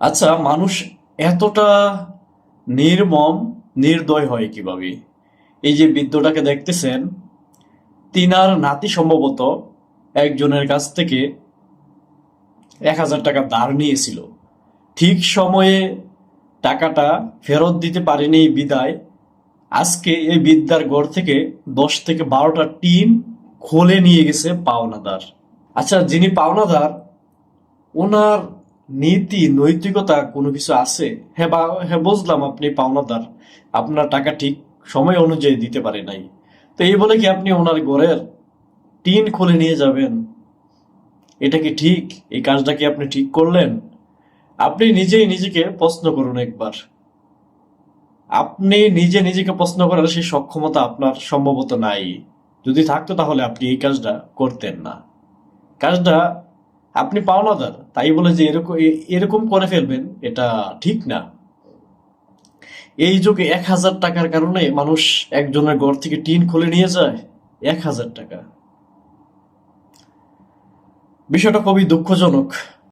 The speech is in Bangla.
আচ্ছা মানুষ এতটা নির্মম, নির্দয় হয় কীভাবে? এই যে বৃদ্ধটাকে দেখতেছেন, তিনার নাতি সম্ভবত একজনের কাছ থেকে এক হাজার টাকা ধার নিয়েছিল। ঠিক সময়ে টাকাটা ফেরত দিতে পারেনি বিদায়। আজকে এই বিদ্যার ঘর থেকে দশ থেকে বারোটা টিন খুলে নিয়ে গেছে পাওনাদার। আচ্ছা যিনি পাওনাদার ওনার নীতি, নৈতিকতা কোনো কিছু আছে? হ্যাঁ বা হ্যাঁ বুঝলাম আপনি পাওনাদার। আপনার টাকা ঠিক সময় অনুযায়ী দিতে পারে নাই। তো এই বলে কি আপনি ওনার ঘরের টিন খুলে নিয়ে যাবেন? এটা কি ঠিক? এই কাজটা কি আপনি ঠিক করলেন? আপনি নিজেই নিজেকে প্রশ্ন করুন একবার। আপনি নিজে নিজেকে প্রশ্ন করার সেই সক্ষমতা আপনার সম্ভবত নাই। যদি থাকতো তাহলে আপনি এই কাজটা করতেন না। কাজটা আপনি পাওনাদার তাই বলে যে এরকম এরকম করে ফেলবেন, এটা ঠিক না। এই যুগে এক হাজার টাকার কারণে মানুষ একজনের ঘর থেকে টিন খুলে নিয়ে যায়, এক হাজার টাকা। বিষয়টা খুবই দুঃখজনক।